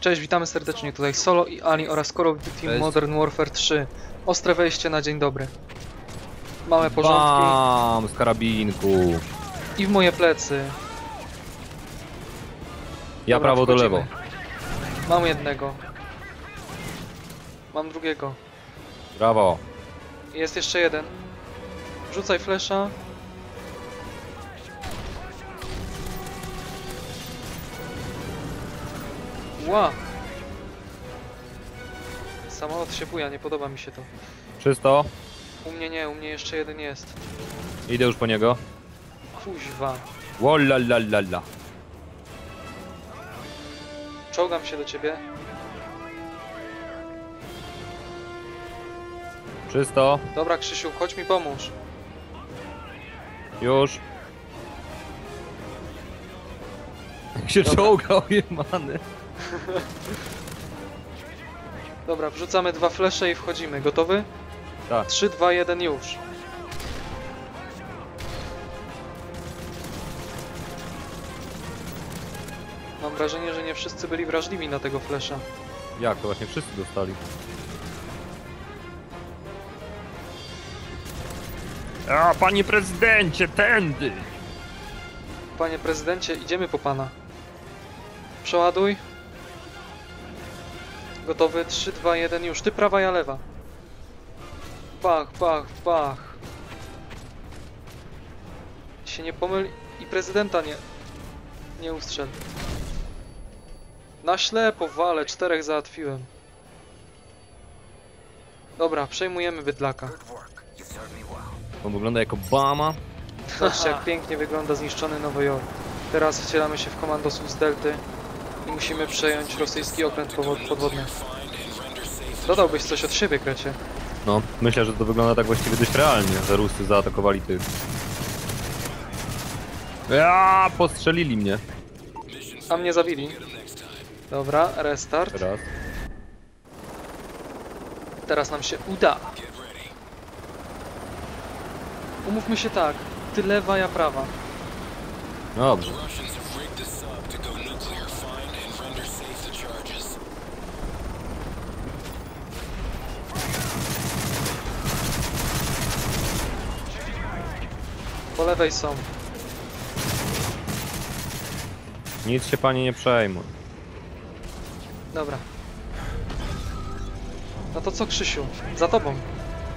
Cześć, witamy serdecznie tutaj Solo i Ali oraz Call of Duty Cześć. Modern Warfare 3. Ostre wejście na dzień dobry. Małe porządki Bam, z karabinku. i w moje plecy. Ja Dobra, prawo do wchodzimy. lewo. Mam jednego. Mam drugiego. Brawo. Jest jeszcze jeden. Rzucaj flesza. Ła! Samolot się buja, nie podoba mi się to. Czysto. U mnie nie, u mnie jeszcze jeden jest. Idę już po niego. Kuźwa. Wollalalala. Czołgam się do ciebie. Czysto. Dobra, Krzysiu, chodź mi pomóż. Już. Jak się Dobra. czołgał, jemany. Dobra, wrzucamy dwa flesze i wchodzimy. Gotowy? Tak. 3, 2, 1, już. Mam wrażenie, że nie wszyscy byli wrażliwi na tego flesza. Jak to właśnie wszyscy dostali? A, panie prezydencie, tędy! Panie prezydencie, idziemy po pana. Przeładuj. Gotowy? 3, 2, 1, już. Ty prawa, ja lewa. Pach, pach, pach. Się nie pomyl i prezydenta nie... Nie ustrzel. Na ślepo walę, czterech załatwiłem. Dobra, przejmujemy bydlaka. On wygląda jak Obama. Zobaczcie jak pięknie wygląda zniszczony Nowy Jork. Teraz wcielamy się w komandosów z Delty i musimy przejąć rosyjski okręt podwodny. Dodałbyś coś od siebie, Krecie. No, myślę, że to wygląda tak właściwie dość realnie, że Ruscy zaatakowali tych. Ja, postrzelili mnie. A mnie zabili. Dobra, restart. Teraz. Teraz nam się uda. Umówmy się tak. Ty lewa, ja prawa. Dobrze. Po lewej są. Nic się pani nie przejmuj. Dobra. No to co, Krzysiu? Za tobą.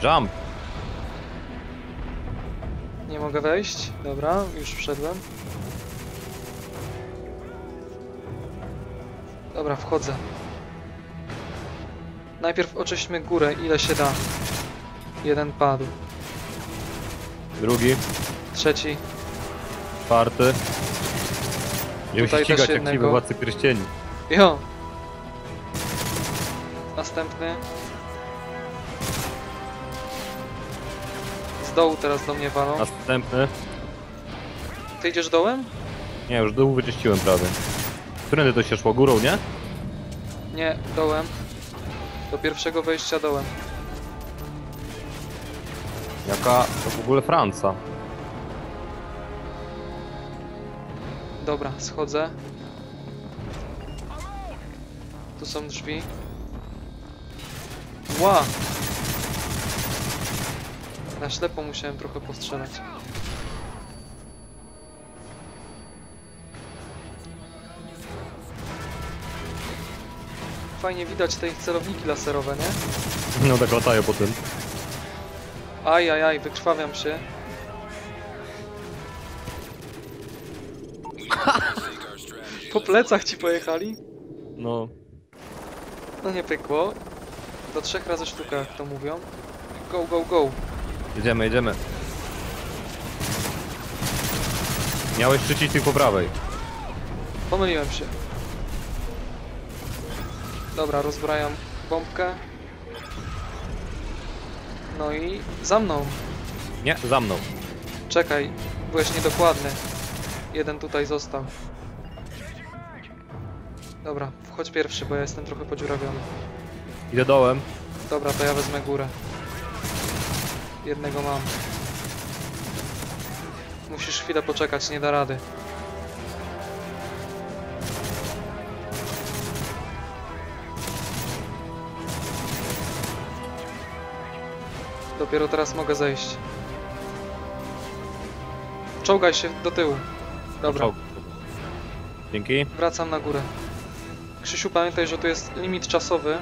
Jump! Nie mogę wejść. Dobra, już wszedłem. Dobra, wchodzę. Najpierw oczyśćmy górę, ile się da. Jeden padł. Drugi, Trzeci. czwarty. Będziemy Tutaj się ścigać jak ci jednego. władcy pierścieni. Jo! Następny. Z dołu teraz do mnie walą. Następny. Ty idziesz dołem? Nie, już dół wyczyściłem prawie. Którędy to się szło? Górą, nie? Nie, dołem. Do pierwszego wejścia dołem. Jaka to w ogóle Franca? Dobra, schodzę. Tu są drzwi. Ła! Na ślepo musiałem trochę postrzelać. Fajnie widać te ich celowniki laserowe, nie? No tak latają po tym. Aj, aj, aj, wykrwawiam się. Po plecach ci pojechali? No. No nie pykło. Do trzech razy sztuka, jak to mówią. Go, go, go. Jedziemy, jedziemy. Miałeś tych po prawej. Pomyliłem się. Dobra, rozbrajam bombkę. No i za mną. Nie, za mną. Czekaj, byłeś niedokładny. Jeden tutaj został. Dobra, wchodź pierwszy, bo ja jestem trochę podziurawiony. Idę dołem. Dobra, to ja wezmę górę. Jednego mam. Musisz chwilę poczekać, nie da rady. Dopiero teraz mogę zejść. Czołgaj się do tyłu. Dobra. Dzięki. Wracam na górę. Krzysiu, pamiętaj, że tu jest limit czasowy.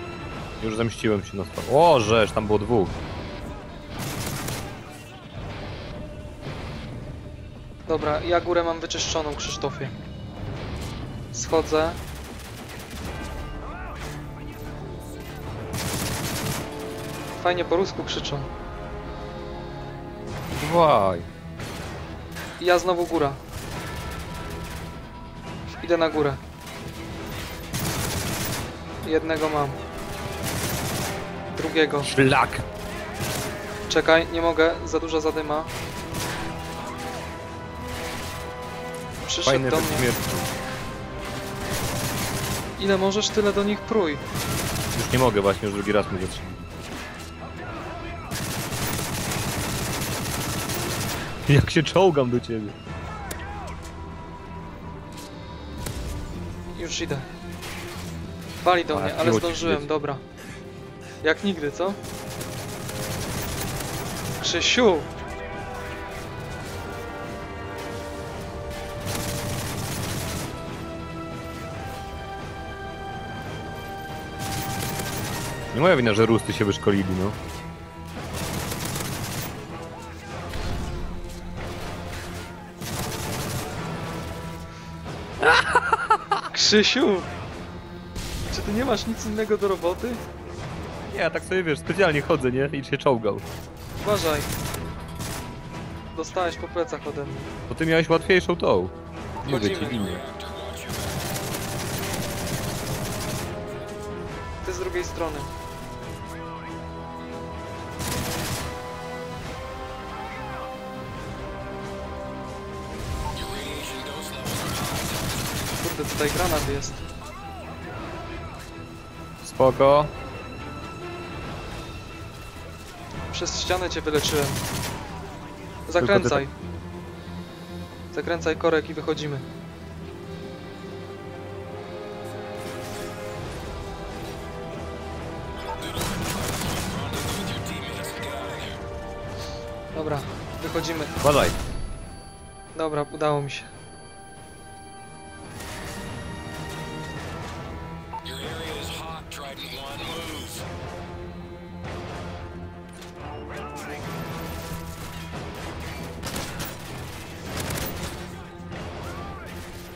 Już zemściłem się na spo. O, żeż, tam było dwóch. Dobra, ja górę mam wyczyszczoną, Krzysztofie. Schodzę. Fajnie po rusku krzyczą. I ja znowu góra. Idę na górę. Jednego mam. Drugiego. Szlak. Czekaj, nie mogę, za dużo zadyma. Przyszedł Fajny do mnie. Ile możesz, tyle do nich prój. Już nie mogę właśnie, już drugi raz zatrzymali. Jak się czołgam do ciebie. Już idę. Wali do mnie, ale zdążyłem, dobra. Jak nigdy, co? Krzysiu! Nie moja wina, że rusty się wyszkolili, no. Krzysiu! Ty nie masz nic innego do roboty? Nie, ja tak sobie wiesz, specjalnie chodzę, nie? I się czołgał. Uważaj. Dostałeś po plecach ode mnie. Bo ty miałeś łatwiejszą tą. Nie Wchodzimy. ci winnie. Ty z drugiej strony. Kurde, tutaj granat jest. Spoko. Przez ścianę cię wyleczyłem. Zakręcaj. Zakręcaj korek i wychodzimy. Dobra, wychodzimy. Uważaj. Dobra, udało mi się.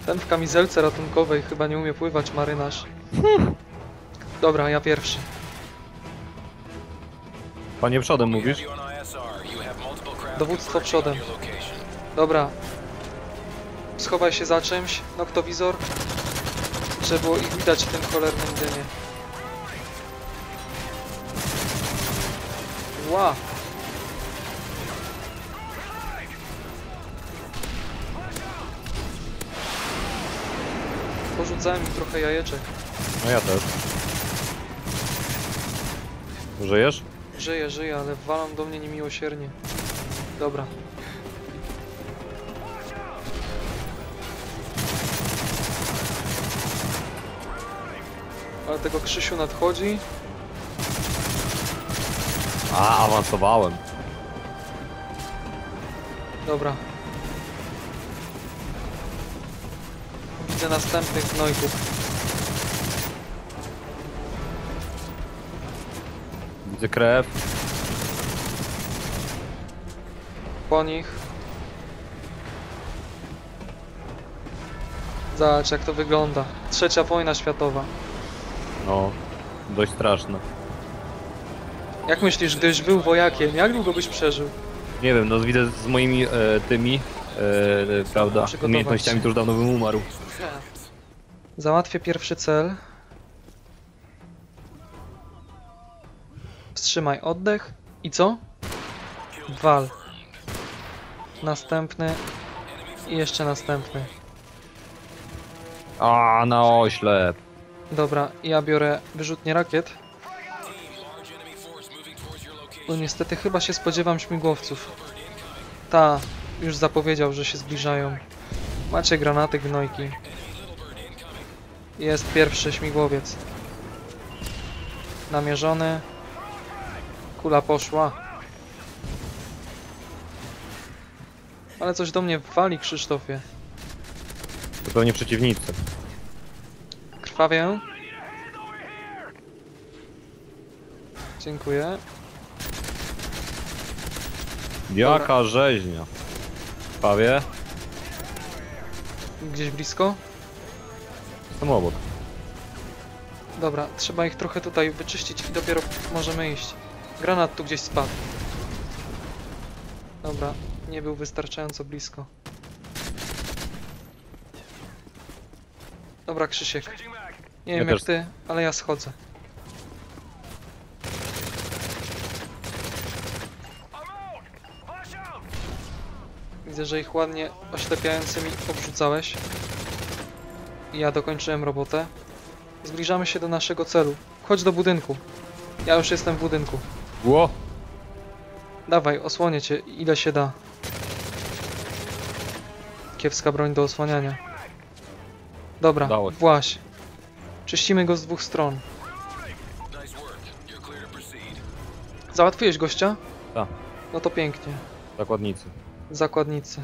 Ten w kamizelce ratunkowej chyba nie umie pływać marynarz. Dobra, ja pierwszy. Panie przodem mówisz? Dowództwo przodem. Dobra. Schowaj się za czymś, noktowizor. Żeby było ich widać w tym cholernym dymie. Ła! Im trochę jajeczek. No ja też. Żyjesz? Żyję, żyję, ale walą do mnie niemiłosiernie. Dobra. Ale tego Krzysiu nadchodzi. A, awansowałem. Dobra. Widzę następnych gnojków. Widzę krew. Po nich. Zobacz jak to wygląda. Trzecia wojna światowa. No, dość straszne. Jak myślisz, gdybyś był wojakiem, jak długo byś przeżył? Nie wiem, no widzę z moimi e, tymi, e, e, prawda, umiejętnościami to już dawno bym umarł. Załatwię pierwszy cel. Wstrzymaj oddech. I co? Wal. Następny. I jeszcze następny. A, na oślep. Dobra, ja biorę wyrzutnie rakiet. No niestety chyba się spodziewam śmigłowców. Ta, już zapowiedział, że się zbliżają. Macie granaty, gnojki. Jest pierwszy śmigłowiec. Namierzony. Kula poszła. Ale coś do mnie wali, Krzysztofie. To pewnie przeciwnicy. Krwawię. Dziękuję. Jaka Dobra. rzeźnia. Pawie? Gdzieś blisko? Jestem obok. Dobra, trzeba ich trochę tutaj wyczyścić i dopiero możemy iść. Granat tu gdzieś spadł. Dobra, nie był wystarczająco blisko. Dobra, Krzysiek. Nie Ja wiem jak też- ty, ale ja schodzę. Widzę, że ich ładnie oślepiającymi obrzucałeś. Ja dokończyłem robotę. Zbliżamy się do naszego celu. Chodź do budynku. Ja już jestem w budynku. Ło! Dawaj, osłonię cię, ile się da. Kiepska broń do osłaniania. Dobra, Dało się. właś. Czyścimy go z dwóch stron. Załatwiłeś gościa? Tak. No to pięknie. Zakładnicy. Zakładnicy.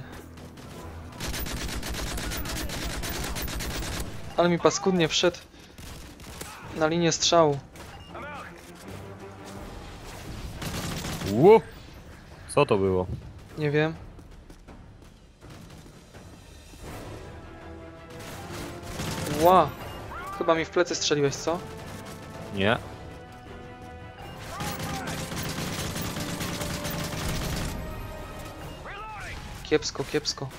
Ale mi paskudnie wszedł na linię strzału. Ło! Co to było? Nie wiem. Ła! Chyba mi w plecy strzeliłeś, co? Nie. Kiepsko, kiepsko.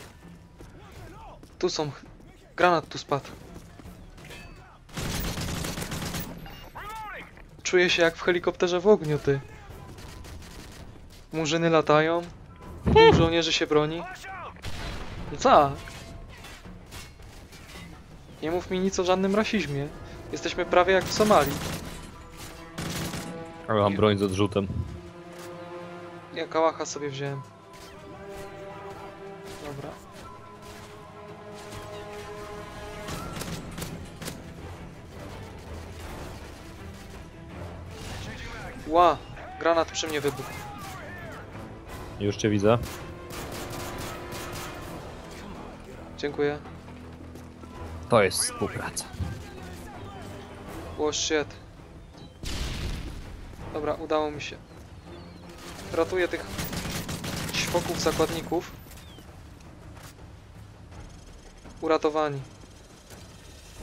Tu są. Granat tu spadł. Czuję się jak w helikopterze w ogniu, ty. Murzyny latają. Dwóch żołnierzy się broni. No tak. Nie mów mi nic o żadnym rasizmie. Jesteśmy prawie jak w Somalii. Ale mam broń z odrzutem. Ja kałacha sobie wziąłem. Ła! Granat przy mnie wybuchł. Już cię widzę. Dziękuję. To jest współpraca. O shit. Dobra, udało mi się. Ratuję tych ćwoków zakładników. Uratowani.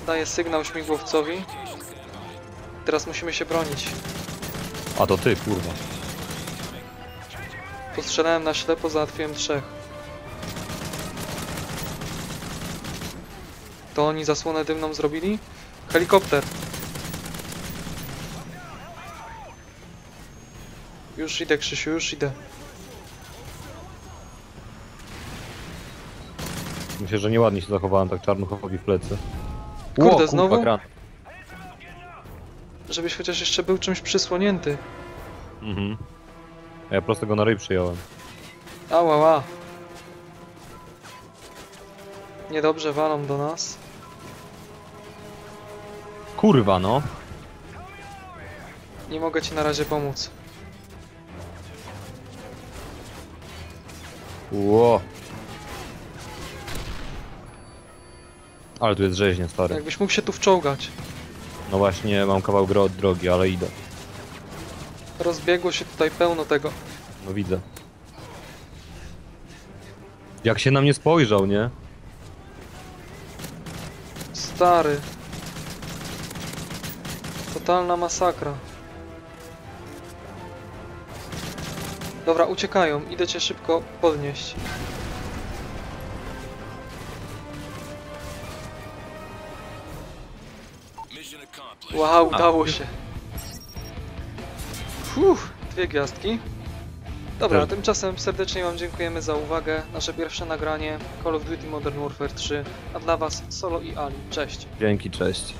Daję sygnał śmigłowcowi. Teraz musimy się bronić. A to ty, kurwa. Postrzelałem na ślepo, załatwiłem trzech. To oni zasłonę dymną zrobili? Helikopter! Już idę, Krzysiu, już idę. Myślę, że nieładnie się zachowałem tak czarnuchowi w plecy. Kurde, kurwa, znowu? Żebyś chociaż jeszcze był czymś przysłonięty. Mhm. Ja prosto go na ryj przyjąłem. Ała, ła. Niedobrze walą do nas. Kurwa no. Nie mogę ci na razie pomóc. Ło. Ale tu jest rzeźnia, stary. Jakbyś mógł się tu wczołgać. No właśnie, mam kawał gry od drogi, ale idę. Rozbiegło się tutaj pełno tego. No widzę. Jak się na mnie spojrzał, nie? Stary. Totalna masakra. Dobra, uciekają. Idę cię szybko podnieść. Wow, udało się. Fuh, dwie gwiazdki. Dobra, Też. tymczasem serdecznie Wam dziękujemy za uwagę. Nasze pierwsze nagranie Call of Duty Modern Warfare 3, a dla Was Solo i Ali. Cześć. Dzięki, cześć.